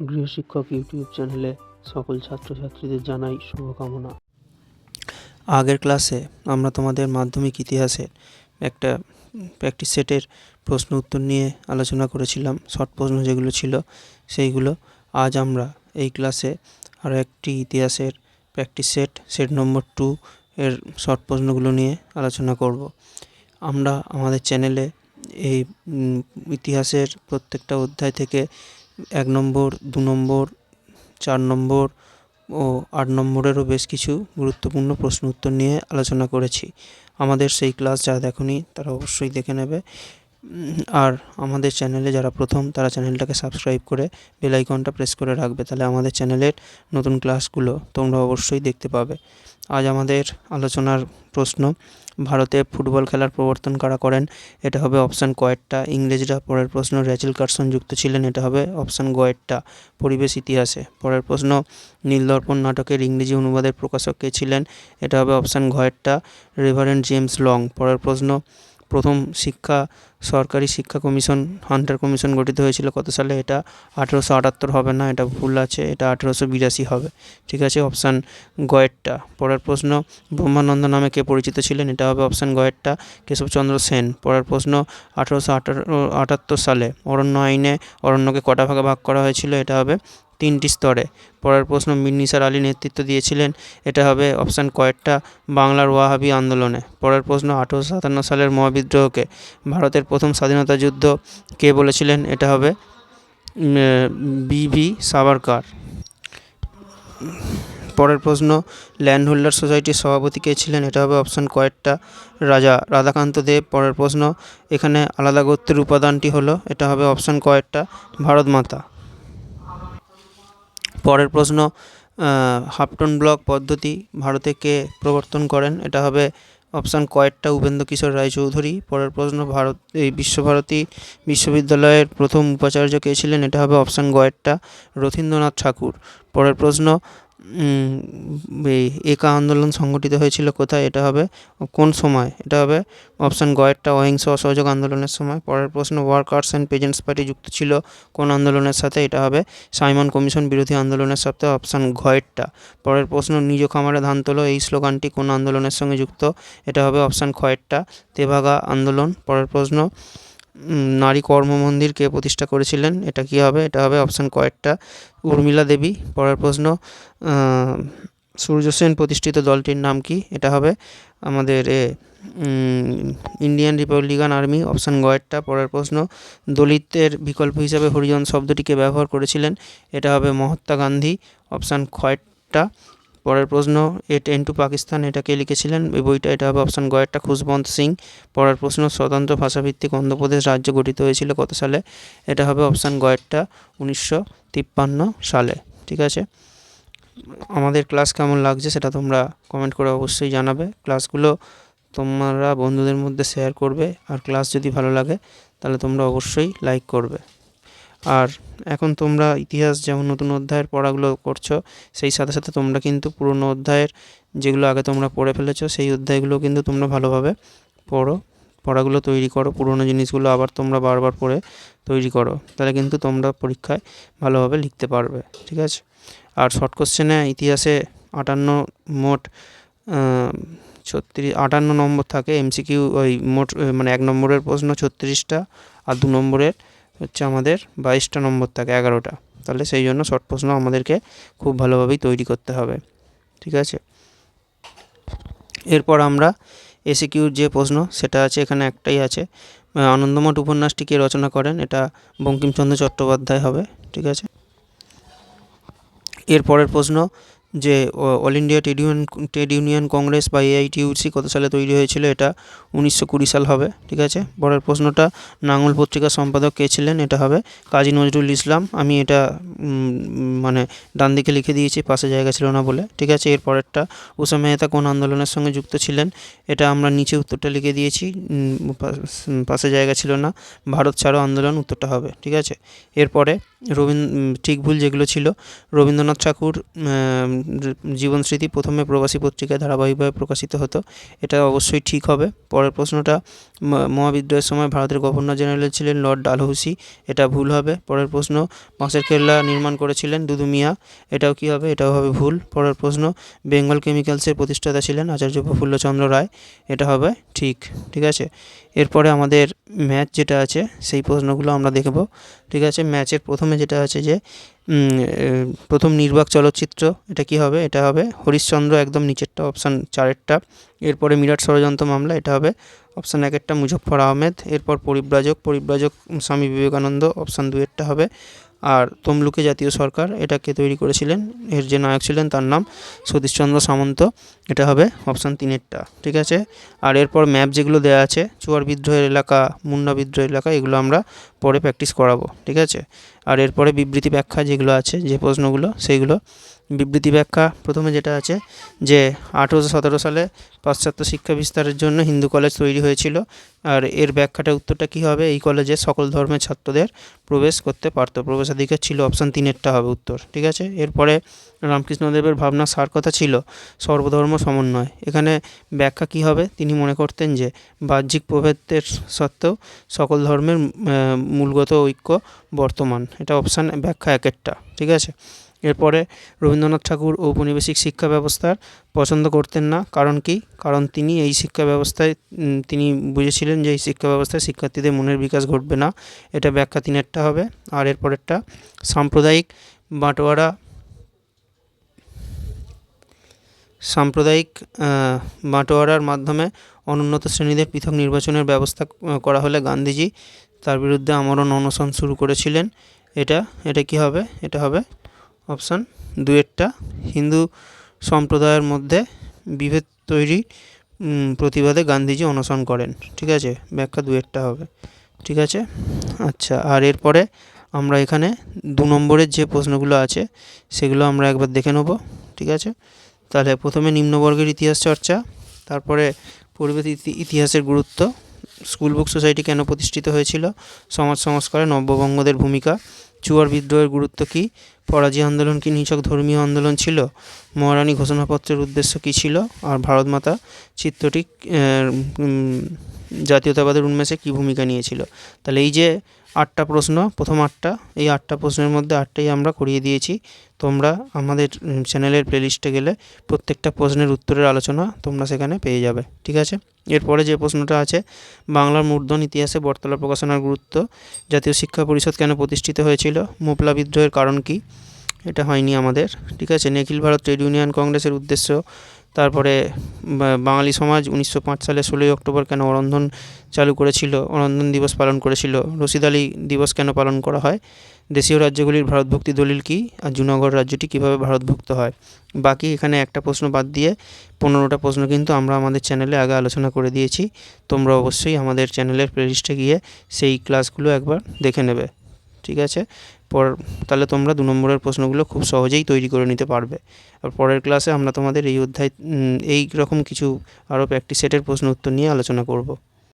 গৃহশিক্ষক YouTube চ্যানেলে সকল ছাত্রছাত্রীদের জানাই শুভকামনা। আগের ক্লাসে আমরা তোমাদের মাধ্যমিক ইতিহাসের একটা প্র্যাকটিস সেটের প্রশ্ন উত্তর নিয়ে আলোচনা করেছিলাম শর্ট প্রশ্ন যেগুলো ছিল সেইগুলো আজ আমরা এই ক্লাসে আরও একটি ইতিহাসের practice set set number two এর শর্ট প্রশ্নগুলো নিয়ে আলোচনা করব। আমরা আমাদের চ্যানেলে এই ইতিহাসের প্রত্যেকটা অধ্যায় থেকে এক নম্বর, দু নম্বর, চার নম্বর ও আট নম্বরেরও বেশ কিছু গুরুত্বপূর্ণ প্রশ্ন উত্তর নিয়ে আলোচনা করেছি। আমাদের সেই ক্লাস যারা দেখনি, তারা অবশ্যই দেখে নেবে। আর আমাদের চ্যানেলে যারা প্রথম, তারা চ্যানেলটাকে সাবস্ক্রাইব করে বেল আইকনটা প্রেস করে রাখবে। তাহলে আমাদের চ্যানেলের নতুন ক্লাসগুলো তোমরা অবশ্যই দেখতে পাবে। আজ আমাদের আলোচনার প্রশ্ন ভারতে ফুটবল খেলার প্রবর্তন কারা করেন? এটা হবে অপশান কয়েকটা। ইংরেজরা পরের প্রশ্ন র্যাচেল কার্সন যুক্ত ছিলেন, এটা হবে অপশান গয়েরটা পরিবেশ ইতিহাসে। পরের প্রশ্ন, নীলদর্পণ নাটকের ইংরেজি অনুবাদের প্রকাশক কে ছিলেন? এটা হবে অপশান ঘয়েরটা। Reverend James Long. পরের প্রশ্ন প্রথম শিক্ষা, সরকারি শিক্ষা কমিশন, হান্টার কমিশন গঠিত হয়েছিল কত সালে? এটা আঠেরোশো আটাত্তর হবে না, এটা ভুল আছে, এটা আঠেরোশো বিরাশি হবে। ঠিক আছে অপশান গয়েরটা পরের প্রশ্ন, ব্রহ্মানন্দ নামে কে পরিচিত ছিলেন? এটা হবে অপশান গয়েরটা কেশবচন্দ্র সেন। পরের প্রশ্ন, আঠেরোশো আঠারো, আটাত্তর সালে অরণ্য আইনে অরণ্যকে কটা ভাগে ভাগ করা হয়েছিল? এটা হবে তিনটি স্তরে। পরের প্রশ্ন মীর আলী নেতৃত্ব দিয়েছিলেন। এটা হবে অপশান কয়েকটা, বাংলার ওয়াহাবি আন্দোলনে। পরের প্রশ্ন, আঠেরোশো সাতান্ন সালের মহাবিদ্রোহকে ভারতের প্রথম স্বাধীনতা যুদ্ধ কে বলেছিলেন? এটা হবে বিভি সাভারকার। পরের প্রশ্ন ল্যান্ড হোল্ডার সোসাইটির সভাপতি কে ছিলেন? এটা হবে অপশান কয়েকটা, রাজা রাধাকান্ত দেব। পরের প্রশ্ন, এখানে আলাদা গোত্রের উপাদানটি হলো, এটা হবে অপশান কয়েকটা, ভারত মাতা। পরের প্রশ্ন হাফটন ব্লক পদ্ধতি ভারতে কে প্রবর্তন করেন? এটা হবে অপশান কয়েকটা। উপেন্দ্র কিশোর রায়চৌধুরী। পরের প্রশ্ন, ভারত, এই বিশ্বভারতী বিশ্ববিদ্যালয়ের প্রথম উপাচার্য কে ছিলেন? এটা হবে অপশান গয়েরটা রথীন্দ্রনাথ ঠাকুর। পরের প্রশ্ন একা আন্দোলন সংগঠিত হয়েছিল কোথায়? এটা হবে কোন সময়? এটা হবে অপশান গয়েরটা অহিংস অসহযোগ আন্দোলনের সময়। পরের প্রশ্ন, ওয়ার্কার্স অ্যান্ড পেজেন্টস পার্টি যুক্ত ছিল কোন আন্দোলনের সাথে? এটা হবে সাইমন কমিশন বিরোধী আন্দোলনের সাথে, অপশান ঘয়েরটা পরের প্রশ্ন, নিজ খামারে ধান তোলো, এই স্লোগানটি কোন আন্দোলনের সঙ্গে যুক্ত? এটা হবে অপশান খয়েরটা তেভাগা আন্দোলন। পরের প্রশ্ন নারী কর্ম মন্দির কে প্রতিষ্ঠা করেছিলেন, এটা কি হবে? এটা হবে অপশান কয়েকটা। উর্মিলা দেবী, পরের প্রশ্ন সূর্য সেন প্রতিষ্ঠিত দলটির নাম কি? এটা হবে আমাদের এ ইন্ডিয়ান রিপাবলিকান আর্মি, অপশান গয়েরটা পরের প্রশ্ন, দলিতের বিকল্প হিসাবে হরিজন শব্দটিকে ব্যবহার করেছিলেন, এটা হবে মহাত্মা গান্ধী, অপশান খয়েরটা পরের প্রশ্ন, এ টেন টু পাকিস্তান এটা কে লিখেছিলেন। এই বইটা, এটা হবে অপশান গয়েরটা খুশবন্ত সিং। পরের প্রশ্ন, স্বতন্ত্র ভাষাভিত্তিক অন্ধ্রপ্রদেশ রাজ্য গঠিত হয়েছিল কত সালে? এটা হবে অপশান গয়েরটা উনিশশো তিপ্পান্ন সালে, ঠিক আছে? আমাদের ক্লাস কেমন লাগছে সেটা তোমরা কমেন্ট করে অবশ্যই জানাবে। ক্লাসগুলো তোমরা বন্ধুদের মধ্যে শেয়ার করবে। আর ক্লাস যদি ভালো লাগে, তাহলে তোমরা অবশ্যই লাইক করবে। আর এখন তোমরা ইতিহাস যেমন নতুন অধ্যায়ের পড়াগুলো করছ, সেই সাথে সাথে তোমরা কিন্তু পুরনো অধ্যায়ের যেগুলো আগে তোমরা পড়ে ফেলেছো, সেই অধ্যায়গুলো কিন্তু তোমরা ভালোভাবে পড়ো। পড়াগুলো তৈরি করো, পুরনো জিনিসগুলো আবার তোমরা বারবার পড়ে তৈরি করো, তাহলে কিন্তু তোমরা পরীক্ষায় ভালোভাবে লিখতে পারবে, ঠিক আছে? আর শর্ট কোশ্চেনে ইতিহাসে আটান্ন মোট ছত্রিশ, আটান্ন নম্বর থাকে এমসিকিউ ওই মোট মানে এক নম্বরের প্রশ্ন ছত্রিশটা আর দু নম্বরের হচ্ছে আমাদের বাইশটা নম্বর থাকে, এগারোটা। তাহলে সেই জন্য শর্ট প্রশ্ন আমাদেরকে খুব ভালোভাবেই তৈরি করতে হবে, ঠিক আছে? এরপর আমরা এসিকিউর যে প্রশ্ন, সেটা আছে, এখানে একটাই আছে। আনন্দমঠ উপন্যাসটি কে রচনা করেন? এটা বঙ্কিমচন্দ্র চট্টোপাধ্যায় হবে, ঠিক আছে? এরপরের প্রশ্ন যে all India trade union trade union congress বা এআইটিউসি কত সালে তৈরি হয়েছিল এটা উনিশশো কুড়ি সাল হবে, ঠিক আছে? পরের প্রশ্নটা নাঙ্গল পত্রিকার সম্পাদক কে ছিলেন? এটা হবে কাজী নজরুল ইসলাম। আমি এটা মানে ডান দিকে লিখে দিয়েছি, পাশে জায়গা ছিল না বলে, ঠিক আছে? এর পরেরটা, উষা মেহতা কোন আন্দোলনের সঙ্গে যুক্ত ছিলেন? এটা আমরা নিচে উত্তরটা লিখে দিয়েছি পাশে জায়গা ছিল না, ভারত ছাড়ো আন্দোলন উত্তরটা হবে, ঠিক আছে? এরপরে রবীন ঠিক ভুল যেগুলো ছিল, রবীন্দ্রনাথ ঠাকুর জীবন স্মৃতি প্রথমে প্রবাসী পত্রিকায় ধারাবাহিকভাবে প্রকাশিত হতো। এটা অবশ্যই ঠিক হবে। পরের প্রশ্নটা মহাবিদ্রোহের সময় ভারতের গভর্নর জেনারেল ছিলেন লর্ড ডালহৌসি। এটা ভুল হবে। পরের প্রশ্ন, বাঁশের কেল্লা নির্মাণ করেছিলেন দুদু মিয়া। এটাও কি হবে? এটাও হবে ভুল। পরের প্রশ্ন, বেঙ্গল কেমিক্যালসের প্রতিষ্ঠাতা ছিলেন আচার্য প্রফুল্লচন্দ্র রায়। এটা হবে ঠিক। ঠিক আছে? এরপরে আমাদের ম্যাচ যেটা আছে, সেই প্রশ্নগুলো আমরা দেখব। ঠিক আছে? ম্যাচের প্রথমে যেটা আছে যে প্রথম নির্বাক চলচ্চিত্র, এটা কি হবে? এটা হবে হরিশ্চন্দ্র একদম নিচেরটা অপশান চারেরটা। এরপরে মিরাট ষড়যন্ত্র মামলা, এটা হবে অপশান একেরটা, মুজফ্ফর আহমেদ। এরপর পরিব্রাজক পরিব্রাজক স্বামী বিবেকানন্দ অপশান দুয়েরটা হবে। আর তমলুকে জাতীয় সরকার, এটাকে তৈরি করেছিলেন, এর যে নায়ক ছিলেন তার নাম সতীশচন্দ্র সামন্ত, এটা হবে অপশান তিনেরটা, ঠিক আছে? আর এরপর ম্যাপ যেগুলো দেওয়া আছে, চুয়ার বিদ্রোহের এলাকা মুন্ডা বিদ্রোহের এলাকা, এগুলো আমরা পরে প্র্যাকটিস করাবো, ঠিক আছে? আর এরপরে বিবৃতি ব্যাখ্যা যেগুলো আছে, যে প্রশ্নগুলো, সেইগুলো। বিবৃতি ব্যাখ্যা প্রথমে যেটা আছে, যে আঠেরোশো সতেরো সালে পাশ্চাত্য শিক্ষা বিস্তারের জন্য হিন্দু কলেজ তৈরি হয়েছিল। আর এর ব্যাখ্যাটা উত্তরটা কী হবে? এই কলেজে সকল ধর্মের ছাত্রদের প্রবেশ করতে পারতো। প্রবেশাধিকার ছিল অপশান তিনেরটা হবে উত্তর, ঠিক আছে? এরপরে রামকৃষ্ণদেবের ভাবনা সার কথা ছিল, সর্বধর্ম সমন্বয়। এখানে ব্যাখ্যা কী হবে? তিনি মনে করতেন যে বাহ্যিক প্রভেদের সত্ত্বেও সকল ধর্মের মূলগত ঐক্য বর্তমান। এটা অপশান ব্যাখ্যা এক একটা ঠিক আছে? এরপরে রবীন্দ্রনাথ ঠাকুর ঔপনিবেশিক শিক্ষা ব্যবস্থার পছন্দ করতেন না, কারণ কি? কারণ তিনি এই শিক্ষা ব্যবস্থায় তিনি বুঝেছিলেন যে এই শিক্ষা ব্যবস্থায় শিক্ষার্থীদের মনের বিকাশ ঘটবে না, এটা ব্যাখ্যা তিনেরটা হবে। আর এরপরেরটা, সাম্প্রদায়িক বাঁটোয়ারা, সাম্প্রদায়িক বাঁটোয়ারার মাধ্যমে অনুন্নত শ্রেণীদের পৃথক নির্বাচনের ব্যবস্থা করা হলে গান্ধীজি তার বিরুদ্ধে আমরণ অনশন শুরু করেছিলেন। এটা এটা কি হবে? এটা হবে অপশান দুয়েরটা। হিন্দু সম্প্রদায়ের মধ্যে বিভেদ তৈরি প্রতিবাদে গান্ধীজি অনশন করেন। ঠিক আছে? ব্যাখ্যা দুয়েরটা হবে। ঠিক আছে? আচ্ছা আর এরপরে আমরা এখানে দু নম্বরের যে প্রশ্নগুলো আছে, সেগুলো আমরা একবার দেখে নেব। ঠিক আছে? তাহলে প্রথমে নিম্নবর্গের ইতিহাস চর্চা, তারপরে পূর্বের ইতিহাসের গুরুত্ব স্কুল বুক সোসাইটি কেন প্রতিষ্ঠিত হয়েছিল, সমাজ সংস্কারে নব্যবঙ্গদের ভূমিকা চুয়ার বিদ্রোহের গুরুত্ব কী? পরাজয় আন্দোলন কি নিছক ধর্মীয় আন্দোলন ছিল? মহারানী ঘোষণাপত্রের উদ্দেশ্য কী ছিল? আর ভারত মাতা চিত্রটি জাতীয়তাবাদের উন্মেষে কী ভূমিকা নিয়েছিল? তাহলে এই যে আটটা প্রশ্ন, প্রথম আটটা, এই আটটা প্রশ্নের মধ্যে আটটাই আমরা করিয়ে দিয়েছি। তোমরা আমাদের চ্যানেলের প্লেলিস্টে গেলে প্রত্যেকটা প্রশ্নের উত্তরের আলোচনা তোমরা সেখানে পেয়ে যাবে, ঠিক আছে? এরপরে যে প্রশ্নটা আছে, বাংলার মূর্ধন ইতিহাসে বটতলা প্রকাশনার গুরুত্ব জাতীয় শিক্ষা পরিষদ কেন প্রতিষ্ঠিত হয়েছিল? মোপলা বিদ্রোহের কারণ কী? এটা হয়নি আমাদের, ঠিক আছে? নিখিল ভারত ট্রেড ইউনিয়ন কংগ্রেসের উদ্দেশ্য তারপরে বাঙালি সমাজ উনিশশো পাঁচ সালে ষোলোই অক্টোবর কেন অরন্ধন চালু করেছিল, অরন্ধন দিবস পালন করেছিল? রশিদ আলী দিবস কেন পালন করা হয়? দেশীয় রাজ্যগুলির ভারতভক্তি দলিল কী? আর জুনাগড় রাজ্যটি কীভাবে ভারতভুক্ত হয়? বাকি এখানে একটা প্রশ্ন বাদ দিয়ে পনেরোটা প্রশ্ন কিন্তু আমরা আমাদের চ্যানেলে আগে আলোচনা করে দিয়েছি। তোমরা অবশ্যই আমাদের চ্যানেলের প্লেলিস্টে গিয়ে সেই ক্লাসগুলো একবার দেখে নেবে। ঠিক আছে? পর তাহলে তোমরা দু নম্বরের প্রশ্নগুলো খুব সহজেই তৈরি করে নিতে পারবে। আর পরের ক্লাসে আমরা তোমাদের এই অধ্যায় এই রকম কিছু আরও প্র্যাকটিস সেটের প্রশ্ন উত্তর নিয়ে আলোচনা করব।